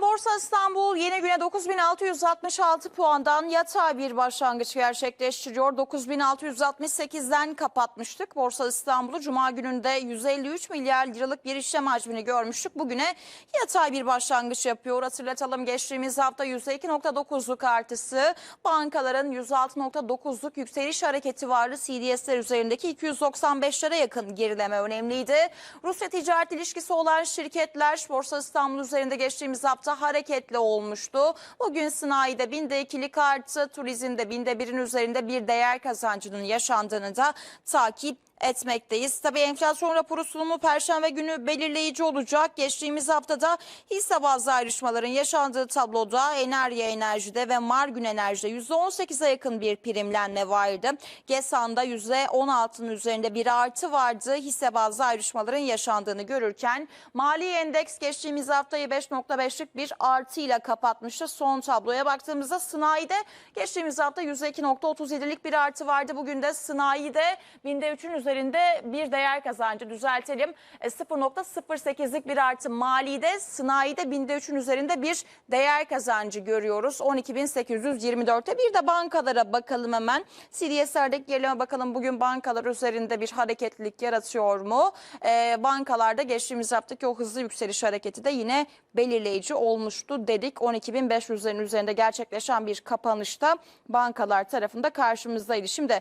Rambo Borsa İstanbul yeni güne 9666 puandan yatay bir başlangıç gerçekleştiriyor. 9668'den kapatmıştık. Borsa İstanbul'u Cuma gününde 153 milyar liralık bir işlem hacmini görmüştük. Bugüne yatay bir başlangıç yapıyor. Hatırlatalım geçtiğimiz hafta %2.9'luk artısı, bankaların %6.9'luk yükseliş hareketi vardı. CDS'ler üzerindeki 295'lere yakın gerileme önemliydi. Rusya ticaret ilişkisi olan şirketler Borsa İstanbul üzerinde geçtiğimiz hafta hareketli olmuştu. Bugün sanayide binde ikilik arttı, turizmde binde birin üzerinde bir değer kazancının yaşandığını da takip etmekteyiz. Tabii enflasyon raporu sunumu Perşembe günü belirleyici olacak. Geçtiğimiz haftada hisse bazlı ayrışmaların yaşandığı tabloda Enerji Enerji'de ve Margün Enerji'de %18'e yakın bir primlenme vardı. GESAN'da %16'nın üzerinde bir artı vardı. Hisse bazlı ayrışmaların yaşandığını görürken mali endeks geçtiğimiz haftayı 5.5'lik bir artıyla kapatmıştı. Son tabloya baktığımızda sanayide geçtiğimiz hafta %2.37'lik bir artı vardı. Bugün de sanayide binde 3'ün üzerinde bir değer kazancı düzeltelim. E, 0.08'lik bir artı malide sanayide binde 3'ün üzerinde bir değer kazancı görüyoruz. 12.824'te bir de bankalara bakalım hemen. CDS'lerdeki gerileme bakalım bugün bankalar üzerinde bir hareketlilik yaratıyor mu? E, bankalarda geçtiğimiz haftaki o hızlı yükseliş hareketi de yine belirleyici olmuştu dedik. 12.500'lerin üzerinde gerçekleşen bir kapanışta bankalar tarafında karşımızdaydı. Şimdi